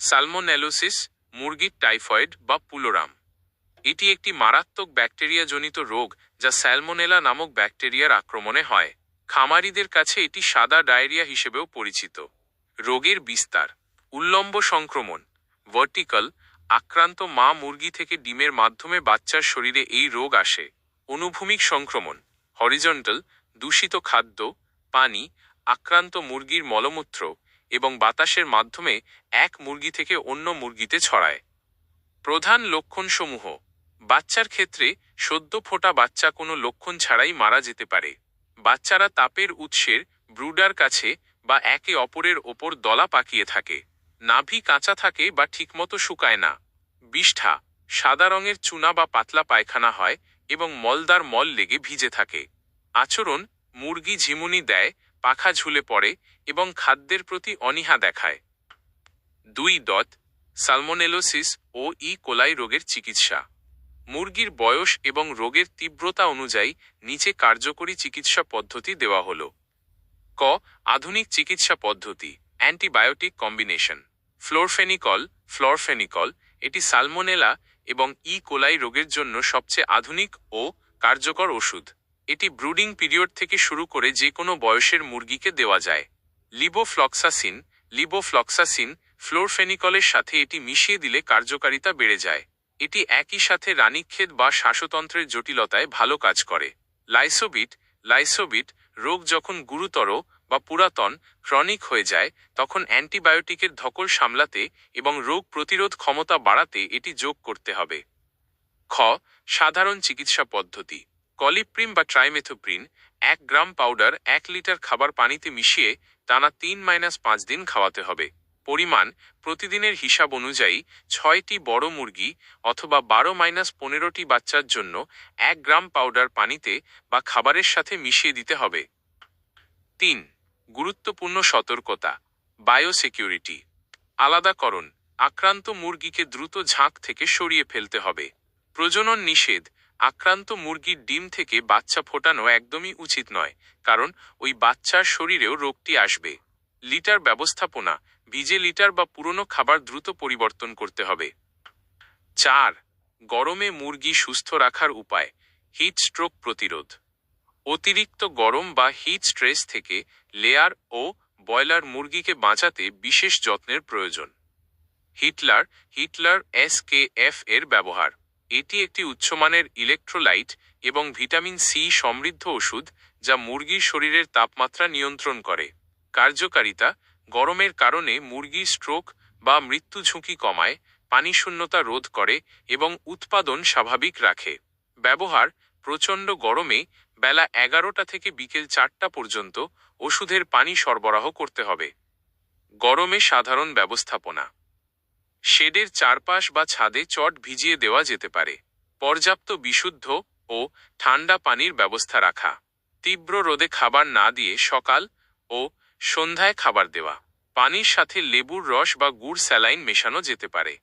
Salmonellosis মুরগির typhoid বা পুলোরাম। এটি একটি মারাত্মক ব্যাকটেরিয়াজনিত রোগ যা স্যালমোনেলা নামক ব্যাকটেরিয়ার আক্রমণে হয়। খামারিদের কাছে এটি সাদা ডায়রিয়া হিসেবেও পরিচিত। রোগের বিস্তার। উল্লম্ব সংক্রমণ। ভার্টিক্যাল, আক্রান্ত মা মুরগি থেকে ডিমের মাধ্যমে বাচ্চার শরীরে এই রোগ আসে। অনুভূমিক সংক্রমণ। হরিজন্টাল, দূষিত খাদ্য, পানি, আক্রান্ত মুরগির মলমূত্র। এবং বাতাসের মাধ্যমে এক মুরগি থেকে অন্য মুরগিতে ছড়ায়। প্রধান লক্ষণসমূহ। বাচ্চার ক্ষেত্রে সদ্য ফোটা বাচ্চা কোনো লক্ষণ ছাড়াই মারা যেতে পারে। বাচ্চারা তাপের উৎসের ব্রুডার কাছে বা একে অপরের ওপর দলা পাকিয়ে থাকে। নাভি কাঁচা থাকে বা ঠিকমতো শুকায় না। বিষ্ঠা। সাদা রঙের চুনা বা পাতলা পায়খানা হয় এবং মলদার মল লেগে ভিজে থাকে। আচরণ, মুরগি ঝিমুনি দেয় পাখা ঝুলে পড়ে এবং খাদ্যের প্রতি অনীহা দেখায়। দুই দত, সালমোনেলোসিস ও ই. কোলাই রোগের চিকিৎসা। মুরগির বয়স এবং রোগের তীব্রতা অনুযায়ী নিচে কার্যকরী চিকিৎসা পদ্ধতি দেওয়া হল। ক, আধুনিক চিকিৎসা পদ্ধতি, অ্যান্টিবায়োটিক কম্বিনেশন। ফ্লোরফেনিকল ফ্লোরফেনিকল, এটি সালমোনেলা এবং ই. কোলাই রোগের জন্য সবচেয়ে আধুনিক ও কার্যকর ওষুধ। এটি ব্রুডিং পিরিয়ড থেকে শুরু করে যে কোনো বয়সের মুরগিকে দেওয়া যায়। লিবোফ্লক্সাসিন লিবোফ্লক্সাসিন, ফ্লোরফেনিকলের সাথে এটি মিশিয়ে দিলে কার্যকারিতা বেড়ে যায়। এটি একই সাথে রানীক্ষেত বা শ্বাসতন্ত্রের জটিলতায় ভালো কাজ করে। লাইসোবিট লাইসোবিট রোগ যখন গুরুতর বা পুরাতন, ক্রনিক হয়ে যায়, তখন অ্যান্টিবায়োটিকের ধকল সামলাতে এবং রোগ প্রতিরোধ ক্ষমতা বাড়াতে এটি যোগ করতে হবে। খ, সাধারণ চিকিৎসা পদ্ধতি। কলিপ্রিম বা ট্রাইমেথোপ্রিন এক গ্রাম পাউডার এক লিটার খাবার পানিতে মিশিয়ে টানা তিন মাইনাস পাঁচ দিন খাওয়াতে হবে। পরিমাণ প্রতিদিনের হিসাব অনুযায়ী ছয়টি বড় মুরগি অথবা বারো মাইনাস পনেরোটি বাচ্চার জন্য এক গ্রাম পাউডার পানিতে বা খাবারের সাথে মিশিয়ে দিতে হবে। তিন, গুরুত্বপূর্ণ সতর্কতা, বায়োসিকিউরিটি। আলাদাকরণ আক্রান্ত মুরগিকে দ্রুত ঝাঁক থেকে সরিয়ে ফেলতে হবে। প্রজনন নিষেধ আক্রান্ত মুরগির ডিম থেকে বাচ্চা ফোটানো একদমই উচিত নয়, কারণ ওই বাচ্চার শরীরেও রোগটি আসবে। লিটার ব্যবস্থাপনা, ভিজে লিটার বা পুরনো খাবার দ্রুত পরিবর্তন করতে হবে। চার, গরমে মুরগি সুস্থ রাখার উপায়, হিট স্ট্রোক প্রতিরোধ। অতিরিক্ত গরম বা হিট স্ট্রেস থেকে লেয়ার ও বয়লার মুরগিকে বাঁচাতে বিশেষ যত্নের প্রয়োজন। হিটলার হিটলার এস এর ব্যবহার। এটি একটি উচ্চমানের ইলেকট্রোলাইট এবং ভিটামিন সি সমৃদ্ধ ওষুধ যা মুরগির শরীরের তাপমাত্রা নিয়ন্ত্রণ করে। কার্যকারিতা, গরমের কারণে মুরগি স্ট্রোক বা মৃত্যু ঝুঁকি কমায়, পানি শূন্যতা রোধ করে এবং উৎপাদন স্বাভাবিক রাখে। ব্যবহার, প্রচণ্ড গরমে বেলা এগারোটা থেকে বিকেল চারটা পর্যন্ত ওষুধের পানি সরবরাহ করতে হবে। গরমে সাধারণ ব্যবস্থাপনা। শেডের চারপাশ বা ছাদে চট ভিজিয়ে দেওয়া যেতে পারে। পর্যাপ্ত বিশুদ্ধ ও ঠান্ডা পানির ব্যবস্থা রাখা। তীব্র রোদে খাবার না দিয়ে সকাল ও সন্ধ্যায় খাবার দেওয়া। পানির সাথে লেবুর রস বা গুড় স্যালাইন মেশানো যেতে পারে।